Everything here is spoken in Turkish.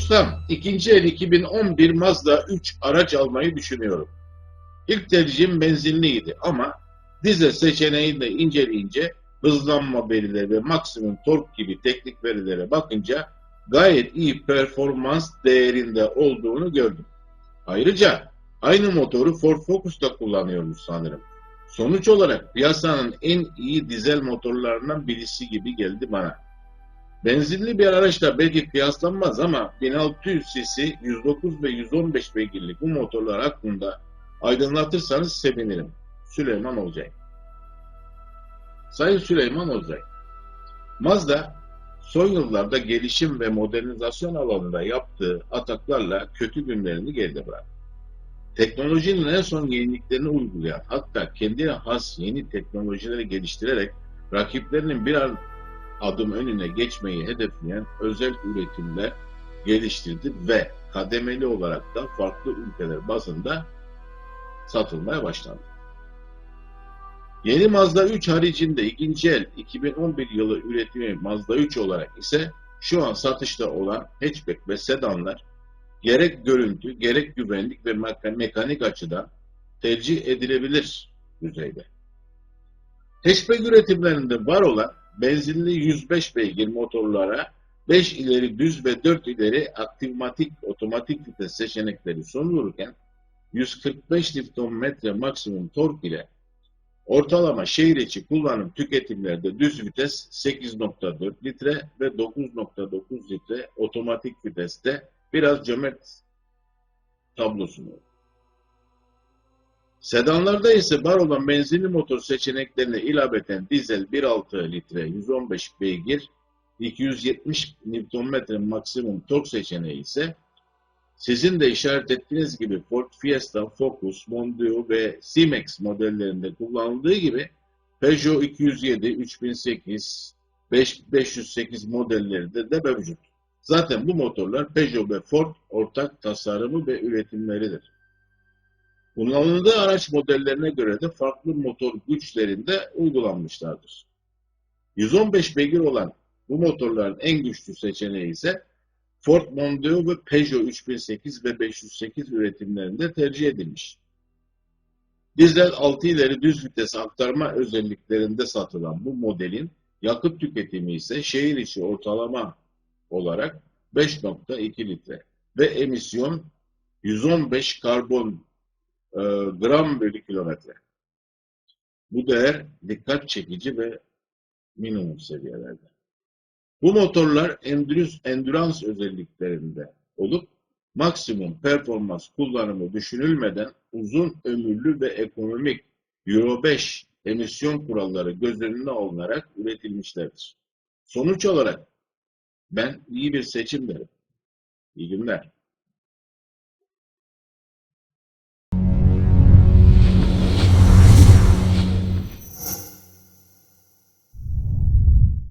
Ustam, ikinci el 2011 Mazda 3 araç almayı düşünüyorum. İlk tercihim benzinliydi ama dizel seçeneğini inceleyince hızlanma verileri ve maksimum tork gibi teknik verilere bakınca gayet iyi performans değerinde olduğunu gördüm. Ayrıca aynı motoru Ford Focus'ta kullanıyormuş sanırım. Sonuç olarak piyasanın en iyi dizel motorlarından birisi gibi geldi bana. Benzinli bir araçla belki kıyaslanmaz ama 1600 cc 109 ve 115 beygirlik bu motorlar hakkında aydınlatırsanız sevinirim. Süleyman Olcay Sayın Süleyman Olcay Mazda son yıllarda gelişim ve modernizasyon alanında yaptığı ataklarla kötü günlerini geride bıraktı. Teknolojinin en son yeniliklerini uygulayan hatta kendine has yeni teknolojileri geliştirerek rakiplerinin bir adım önüne geçmeyi hedefleyen özel üretimler geliştirdi ve kademeli olarak da farklı ülkeler bazında satılmaya başlandı. Yeni Mazda 3 haricinde ikinci el 2011 yılı üretimi Mazda 3 olarak ise şu an satışta olan hatchback ve sedanlar gerek görüntü, gerek güvenlik ve mekanik açıdan tercih edilebilir düzeyde. Hatchback üretimlerinde var olan benzinli 105 beygir motorlara 5 ileri düz ve 4 ileri aktivmatik otomatik vites seçenekleri sunulurken 145 Nm maksimum tork ile ortalama şehir içi kullanım tüketimlerde düz vites 8.4 litre ve 9.9 litre otomatik viteste biraz cömert tablo sunuyor. Sedanlarda ise var olan benzinli motor seçeneklerine ilaveten dizel 1.6 litre 115 beygir 270 Nm maksimum tork seçeneği ise sizin de işaret ettiğiniz gibi Ford Fiesta, Focus, Mondeo ve C-Max modellerinde kullanıldığı gibi Peugeot 207, 3008, 508 modellerinde de mevcut. Zaten bu motorlar Peugeot ve Ford ortak tasarımı ve üretimleridir. Kullanıldığı araç modellerine göre de farklı motor güçlerinde uygulanmışlardır. 115 beygir olan bu motorların en güçlü seçeneği ise Ford Mondeo ve Peugeot 3008 ve 508 üretimlerinde tercih edilmiş. Dizel 6 ileri düz vites aktarma özelliklerinde satılan bu modelin yakıt tüketimi ise şehir içi ortalama olarak 5.2 litre ve emisyon 115 karbon e, gram bölü kilometre. Bu değer dikkat çekici ve minimum seviyelerde. Bu motorlar endurance özelliklerinde olup maksimum performans kullanımı düşünülmeden uzun ömürlü ve ekonomik Euro 5 emisyon kuralları göz önüne alınarak üretilmişlerdir. Sonuç olarak ben iyi bir seçim derim. İyi günler.